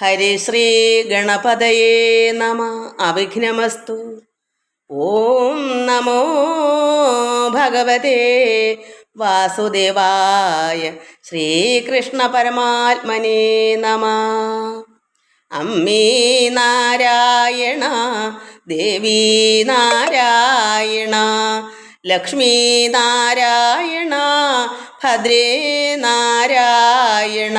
ഹരിശ്രീ ഗണപതയേ നമ. അവിഘ്നമസ്തു. ഓം നമോ ഭഗവതേ. വാസുദേവായ ശ്രീകൃഷ്ണ പരമാത്മനേ നമ. അമ്മേ നാരായണ ദേവി നാരായണ ലക്ഷ്മീ നാരായണ ഭദ്രേ നാരായണ.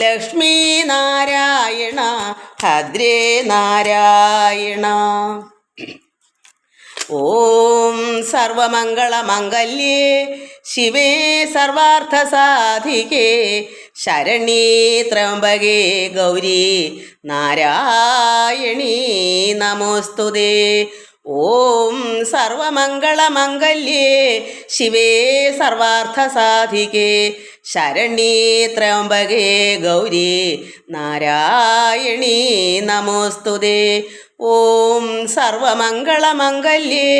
ലക്ഷ്മി നാരായണ ഭദ്രേ നാരായണ. ഓം സർവമംഗളമംഗല്യേ ശിവേ സർവാർത്ഥസാധികേ ശരണീ ത്രംബകേ ഗൗരി നാരായണീ നമോസ്തുതേ. ഓം സർവമംഗളമംഗല്യേ ശിവേ സർവാർത്ഥസാധികേ ശരണീ ത്രംബകേ ഗൗരി നാരായണി നമോസ്തുതേ. ഓം സർവമംഗളമംഗല്യേ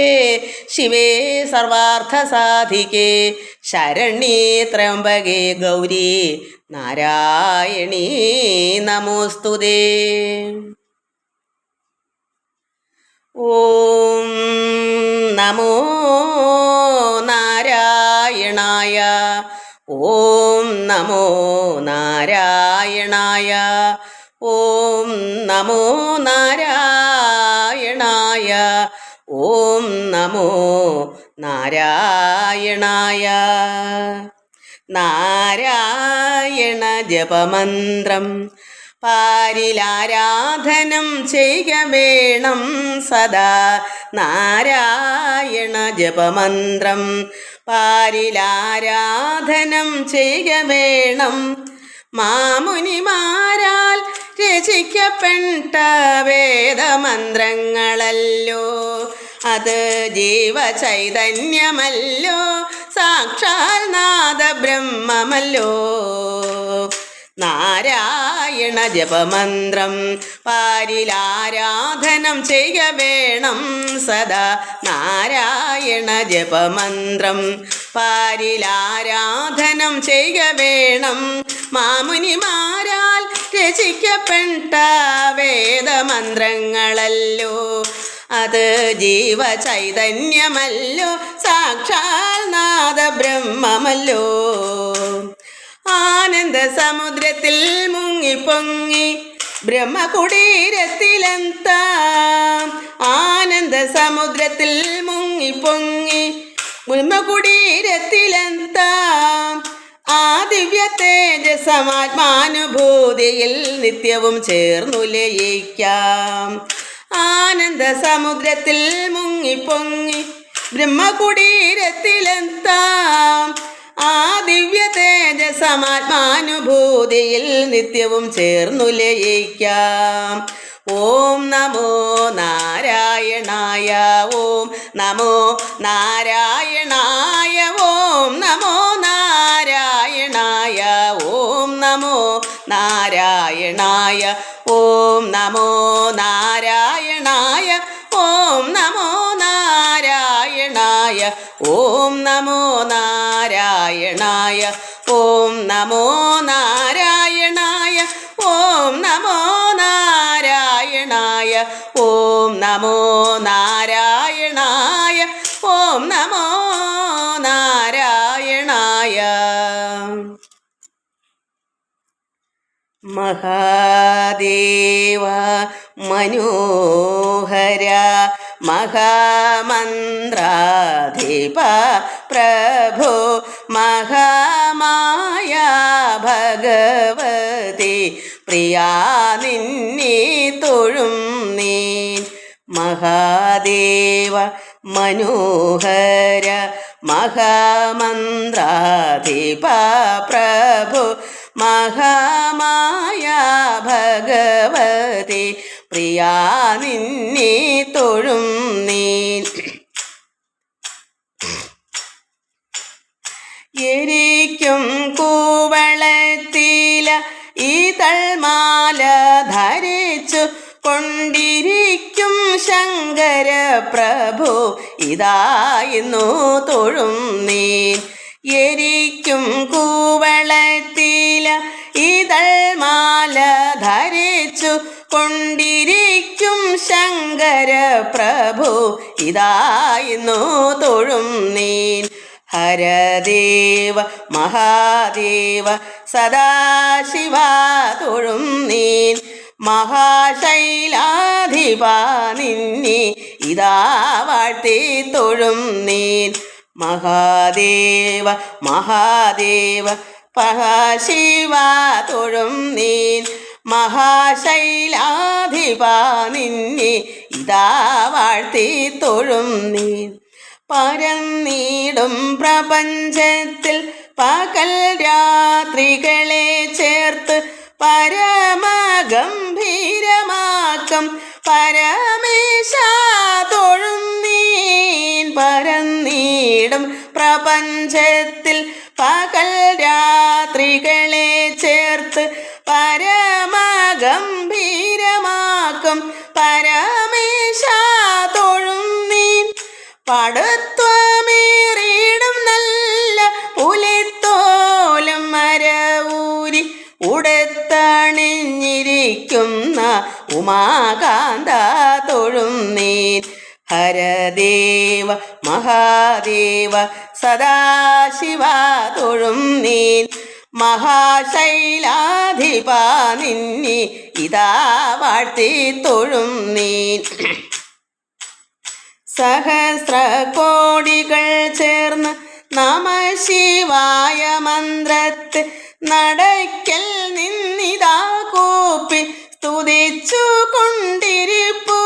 ശിവേ സർവാർത്ഥസാധികേ. ശരണീ ത്രംബകേ ഗൗരി നാരായണി നമോസ്തുതേ. ഓം നമോ നാരായണായ ഓം നമോ നാരായണായ ഓം നമോ നാരായണായ ഓം നമോ നാരായണായ. നാരായണ ജപമന്ത്രം പാരിലാരാധനം ചെയ്യ വേണം സദാ. നാരായണ ജപമന്ത്രം പാരിലാരാധനം ചെയ്യ വേണം. മാമുനിമാരാൽ രചിക്കപ്പെട്ട വേദമന്ത്രങ്ങളല്ലോ. അത് ജീവചൈതന്യമല്ലോ. സാക്ഷാൽ നാദബ്രഹ്മമല്ലോ. നാരായണ ജപമന്ത്രം. പാരിലാരാധനം ചെയ്യ വേണം സദാ നാരായണ ജപമന്ത്രം. പാരിലാരാധനം ചെയ്യ വേണം മാമുനിമാരാൽ രചിക്കപ്പെട്ട വേദമന്ത്രങ്ങളല്ലോ. അത് ജീവചൈതന്യമല്ലോ സാക്ഷാൽ നാദബ്രഹ്മമല്ലോ. ആനന്ദ സമുദ്രത്തിൽ മുങ്ങിപ്പൊങ്ങി ബ്രഹ്മകുടീരത്തിലെത്താം. ആനന്ദ സമുദ്രത്തിൽ മുങ്ങിപ്പൊങ്ങി ബ്രഹ്മകുടീരത്തിലെത്താം ആ ദിവ്യ തേജസമാത്മാനുഭൂതിയിൽ നിത്യവും ചേർന്നു ലയിക്കാം. ആനന്ദ സമുദ്രത്തിൽ മുങ്ങിപ്പൊങ്ങി ബ്രഹ്മകുടീരത്തിലെത്താം. ആ ദിവ്യ തേജസമാത്മാനുഭൂതിയിൽ നിത്യവും ചേർന്നു ലയിക്കാം. ഓം നമോ നാരായണായ ഓം നമോ നാരായണായ ഓം നമോ നാരായണായ ഓം നമോ നാരായണായ ഓം നമോ നാരായണായ ഓം നമോ നാരായണായ ഓം നമോ നാരായണായ ഓം നമോ നാരായണായ ഓം നമോ നാരായണായ ഓം നമോ നാരായണായ ഓം നമോ നാരായണായ. മഹാദേവ മനോഹര മഹാമന്ത്രാധിപ പ്രഭോ മഹാമായ ഭഗവതി പ്രിയാ നിന്നെ തൊഴും നീ മഹാദേവ മനോഹര മഹാമന്ത്രാധിപ പ്രഭു മഹാമായ ഭഗവതി പ്രിയാ നിന്നെ തൊഴും നീൻ. എരിക്കും കൂവളത്തില ഈ തൾമാല ധരിച്ചു കൊണ്ടിരിക്കും ശങ്കര പ്രഭു ഇതായിരുന്നു തൊഴും നീ എരിക്കും കൂവളത്തില ഇതൾമാല ധരിച്ചു കൊണ്ടിരിക്കും ശങ്കര പ്രഭു ഇതായിരുന്നു തൊഴും നീൻ. ഹരദേവ മഹാദേവ സദാശിവ തൊഴും നീൻ. മഹാശൈലാധിപ നിന്നെ ഇതാ വാഴ്ത്തി തൊഴും നീൻ. മഹാദേവ മഹാദേവ പഹാശിവ തൊഴും നീൻ. മഹാശൈലാധിപ നിന്നെ ഇതാ വാഴ്ത്തി തൊഴും നീൻ. പരന്നീടും പ്രപഞ്ചത്തിൽ പകൽ രാത്രികളെ ചേർത്ത് പരമഗംഭീരമാക്കം പരമേശ തൊഴുന്നീൻ പരന്നീടും പ്രപഞ്ചത്തിൽ പകൽ രാത്രികളെ ചേർത്ത് പരമഗംഭീരമാക്കം പരമേശ തൊഴുന്നീൻ നീൻ. ഉടത്തണിഞ്ഞിരിക്കുന്ന ഉമാകാന്ത തൊഴും നീൻ ഹരദേവ മഹാദേവ സദാശിവ തൊഴും നീൻ മഹാശൈലാധിപ നിന്നി ഇതാ വാഴ്ത്തി തൊഴും നീൻ സഹസ്ര കോടികൾ ചേർന്ന് നമ ശിവായ മന്ത്രത്തെ നടയ്ക്കൽ നിന്നിതാ കൂപ്പി സ്തുതിച്ചു കൊണ്ടിരിപ്പൂ.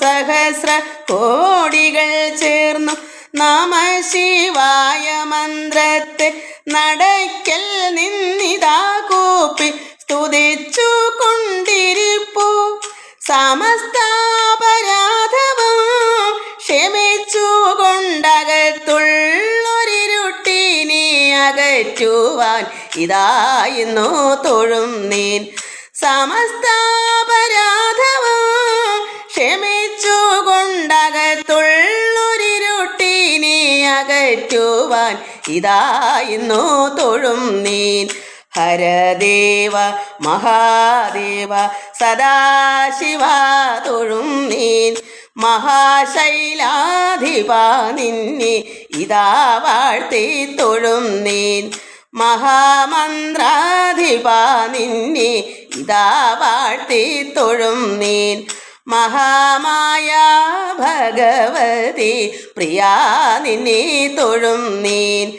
സഹസ്ര കോടികൾ ചേർന്നു. നമ ശിവായ മന്ത്രത്തെ നടയ്ക്കൽ നിന്നിതാ കൂപ്പി സ്തുതിച്ചു കൊണ്ടിരിപ്പൂ. സമസ്താപരാധവും അകറ്റുവാൻ ഇതായിരുന്നു തൊഴും നീൻ സമസ്താപരാധവും കൊണ്ടകത്തുള്ളൊരിരുട്ടിനെ അകറ്റുവാൻ ഇതായിരുന്നു തൊഴും നീൻ ഹരദേവ മഹാദേവ സദാശിവ തൊഴും നീൻ മഹാശൈലാധിപ നിന്നെ ഇതാ വാഴ്ത്തി തൊഴും നീൻ. മഹാമന്ത്രാധിപ നിന്നെ ഇതാ വാഴ്ത്തി തൊഴും നീൻ. മഹാമായ ഭഗവതി പ്രിയാ നിന്നെ തൊഴും നീൻ.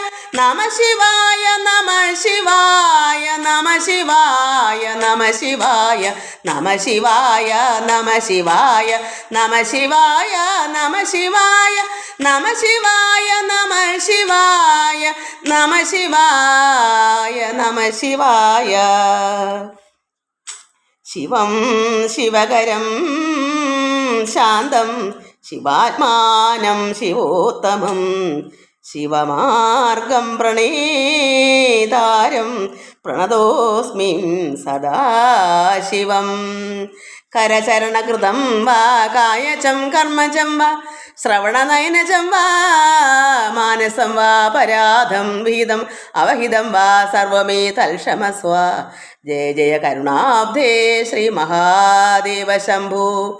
നമ ശിവായ നമ ശിവായ നമ ശിവായ നമ ശിവായ നമ ശിവായ നമ ശിവായ നമ ശിവായ നമ ശിവായ നമ ശിവായ നമ ശിവായ നമ ശിവായ നമ ശിവായ ശിവം ശിവകരം ശാന്തം ശിവാത്മാനം ശിവോത്തമം ശിവമാർഗം പ്രണേതാരം പ്രണതോസ്മി സദാശിവം. കരചരണകൃതം വാ കായചം കർമ്മചം വാ ശ്രവണനയനജം വാ മാനസം വാ പരാധം വിഹിതം അവഹിതം വാ സർവമേ തൽക്ഷമസ്വ. ജയ ജയ കരുണാബ്ധേ ശ്രീ മഹാദേവ ശംഭു.